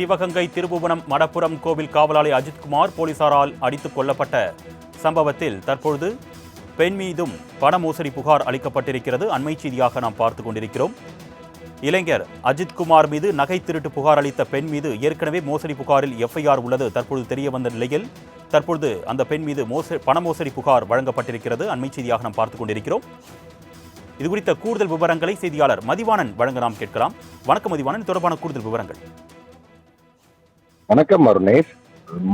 சிவகங்கை திருபுவனம் மடப்புரம் கோவில் காவலாளி அஜித்குமார் போலீசாரால் அடித்துக் கொல்லப்பட்ட சம்பவத்தில் தற்பொழுது பெண் மீதும் பண மோசடி புகார் அளிக்கப்பட்டிருக்கிறது. அண்மை செய்தியாக நாம் பார்த்து கொண்டிருக்கிறோம். இளைஞர் அஜித்குமார் மீது நகை திருட்டு புகார் அளித்த பெண் மீது ஏற்கனவே மோசடி புகாரில் எஃப்ஐஆர் உள்ளது. தற்பொழுது தெரிய வந்த நிலையில் தற்பொழுது அந்த பெண் மீது மோச பண மோசடி புகார் வழங்கப்பட்டிருக்கிறது. அண்மை செய்தியாக நாம் பார்த்து கொண்டிருக்கிறோம். இது குறித்த கூடுதல் விவரங்களை செய்தியாளர் மதிவாணன் வழங்க நாம் கேட்கலாம். வணக்கம் மதிவாணன். தொடர்பான கூடுதல் விவரங்கள். வணக்கம் அருணேஷ்.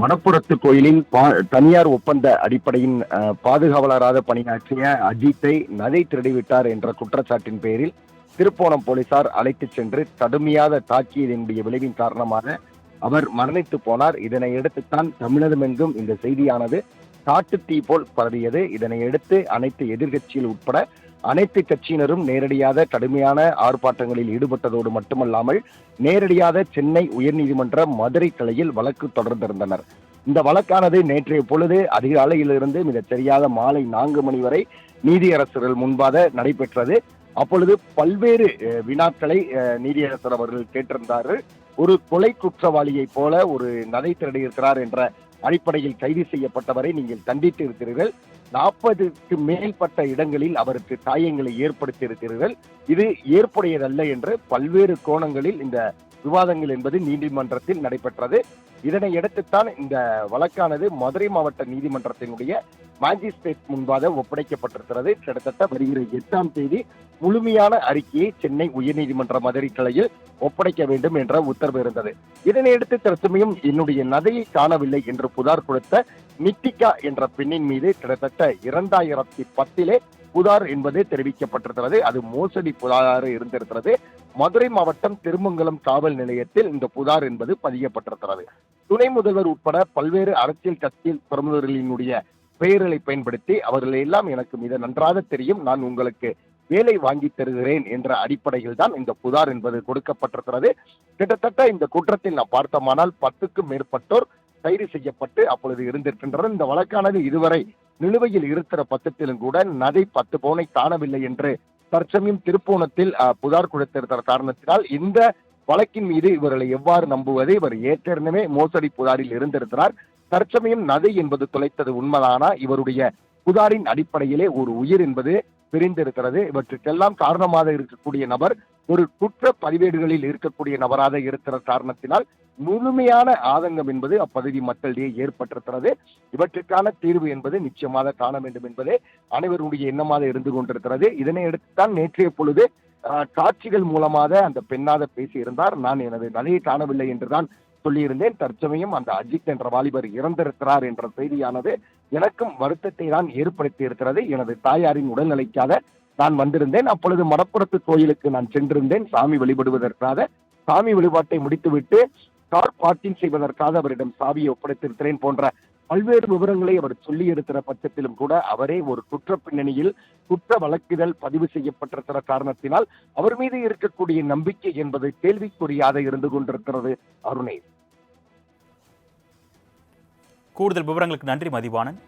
மணப்புறத்து கோயிலின் பா- தனியார் ஒப்பந்த அடிப்படையின் பாதுகாவலராக பணியாற்றிய அஜித்தை நகை திருடிவிட்டார் என்ற குற்றச்சாட்டின் பேரில் திருப்போணம் போலீசார் அழைத்துச் சென்று கடுமையாக தாக்கியதனுடைய விளைவின் காரணமாக அவர் மரணித்து போனார். இதனை அடுத்துத்தான் தமிழகமெங்கும் இந்த செய்தியானது காட்டுத்தீ போல் பரவியது. இதனை அடுத்து அனைத்து எதிர்க்கட்சிகள் உட்பட அனைத்து கட்சியினரும் நேரடியாக கடுமையான ஆர்ப்பாட்டங்களில் ஈடுபட்டதோடு மட்டுமல்லாமல் நேரடியாக சென்னை உயர்நீதிமன்ற மதுரை கிளையில் வழக்கு தொடர்ந்திருந்தனர். இந்த வழக்கானது நேற்றைய பொழுது அதிகாலையிலிருந்து மிகச் சரியாக மாலை நான்கு மணி வரை நீதியரசர்கள் முன்பாக நடைபெற்றது. அப்பொழுது பல்வேறு வினாக்களை நீதியரசர் அவர்கள் கேட்டிருந்தார்கள். ஒரு கொலை குற்றவாளியைப் போல ஒரு நகை திருடி இருக்கிறார் என்ற அடிப்படையில் கைது செய்யப்பட்டவரை நீங்கள் தண்டித்து இருக்கிறீர்கள். நாற்பதுக்கு மேற்பட்ட இடங்களில் அவருக்கு காயங்களை ஏற்படுத்தி இருக்கிறீர்கள். இது ஏற்புடையதல்ல என்று பல்வேறு கோணங்களில் இந்த விவாதங்கள் என்பது நீதிமன்றத்தில் நடைபெற்றது. இதனை அடுத்துத்தான் இந்த வழக்கானது மதுரை மாவட்ட நீதிமன்றத்தினுடைய மாஜிஸ்ட்ரேட் முன்பாக ஒப்படைக்கப்பட்டிருக்கிறது. கிட்டத்தட்ட வருகிற எட்டாம் தேதி முழுமையான அறிக்கையை சென்னை உயர்நீதிமன்ற மதுரை கிளையில் ஒப்படைக்க வேண்டும் என்ற உத்தரவு இருந்தது. இதனையடுத்து தற்சமயம் என்னுடைய நதையை காணவில்லை என்று புகார் கொடுத்த நித்திகா என்ற பெண்ணின் மீது கிட்டத்தட்ட இரண்டாயிரத்தி பத்திலே புகார் என்பது தெரிவிக்கப்பட்டிருக்கிறது. அது மோசடி புகார் இருந்திருக்கிறது. மதுரை மாவட்டம் திருமங்கலம் காவல் நிலையத்தில் இந்த புகார் என்பது பதியப்பட்டிருக்கிறது. துணை முதல்வர் உட்பட பல்வேறு அரசியல் கட்சியில் பிரமுகர்களினுடைய பெயர்களை பயன்படுத்தி அவர்கள் எல்லாம் எனக்கு மிக நன்றாக தெரியும். நான் உங்களுக்கு வேலை வாங்கி தருகிறேன் என்ற அடிப்படையில் தான் இந்த புகார் என்பது கொடுக்கப்பட்டிருக்கிறது. கிட்டத்தட்ட இந்த குற்றத்தில் நான் பார்த்தோமானால் பத்துக்கும் மேற்பட்டோர் கைது செய்யப்பட்டு அப்பொழுது இருந்திருக்கின்றனர். இந்த வழக்கானது இதுவரை நிலுவையில் இருக்கிற பத்தத்திலும் கூட நதை பத்து பவுனை காணவில்லை என்று தற்சமயம் திருப்போணத்தில் புதார் புகார் கொடுத்திருக்கிற காரணத்தினால் இந்த வழக்கின் மீது இவர்களை எவ்வாறு நம்புவது? இவர் ஏற்கனவே மோசடி புகாரில் இருந்திருக்கிறார். தற்சமயம் நதை என்பது தொலைத்தது உண்மைதானா? இவருடைய புகாரின் அடிப்படையிலே ஒரு உயிர் என்பது பிரிந்திருக்கிறது. இவற்றுக்கெல்லாம் காரணமாக இருக்கக்கூடிய நபர் ஒரு குற்ற பதிவேடுகளில் இருக்கக்கூடிய நபராக இருக்கிற காரணத்தினால் முழுமையான ஆதங்கம் என்பது அப்பகுதி மக்களிடையே ஏற்பட்டிருக்கிறது. இவற்றுக்கான தீர்வு என்பது நிச்சயமாக காண வேண்டும் என்பதே அனைவருடைய எண்ணமாக இருந்து கொண்டிருக்கிறது. இதனை அடுத்துத்தான் நேற்றைய பொழுது காட்சிகள் மூலமாக அந்த பெண்ணாக பேசியிருந்தார். நான் எனது நலையை காணவில்லை என்றுதான் சொல்லியிருந்தேன். தற்சமயம் அந்த அஜித் என்ற வாலிபர் இறந்திருக்கிறார் என்ற செய்தியானது எனக்கும் வருத்தத்தை தான் ஏற்படுத்தி இருக்கிறது. எனது தாயாரின் உடல்நிலைக்காக நான் வந்திருந்தேன். அப்பொழுது மடப்புறத்து கோயிலுக்கு நான் சென்றிருந்தேன். சாமி வழிபடுவதற்காக. சாமி வழிபாட்டை முடித்துவிட்டு கார் பார்க்கிங் செய்வதற்காக அவரிடம் சாவியை ஒப்படைத்திருக்கிறேன் போன்ற பல்வேறு விவரங்களை அவர் சொல்லியிருக்கிற பட்சத்திலும் கூட அவரே ஒரு குற்ற பின்னணியில் குற்ற வழக்குகள் பதிவு செய்யப்பட்டிருக்கிற காரணத்தினால் அவர் மீது இருக்கக்கூடிய நம்பிக்கை என்பது கேள்விக்குறியாக இருந்து கொண்டிருக்கிறது அருணே கூடுதல் விவரங்களுக்கு நன்றி மதிவானன்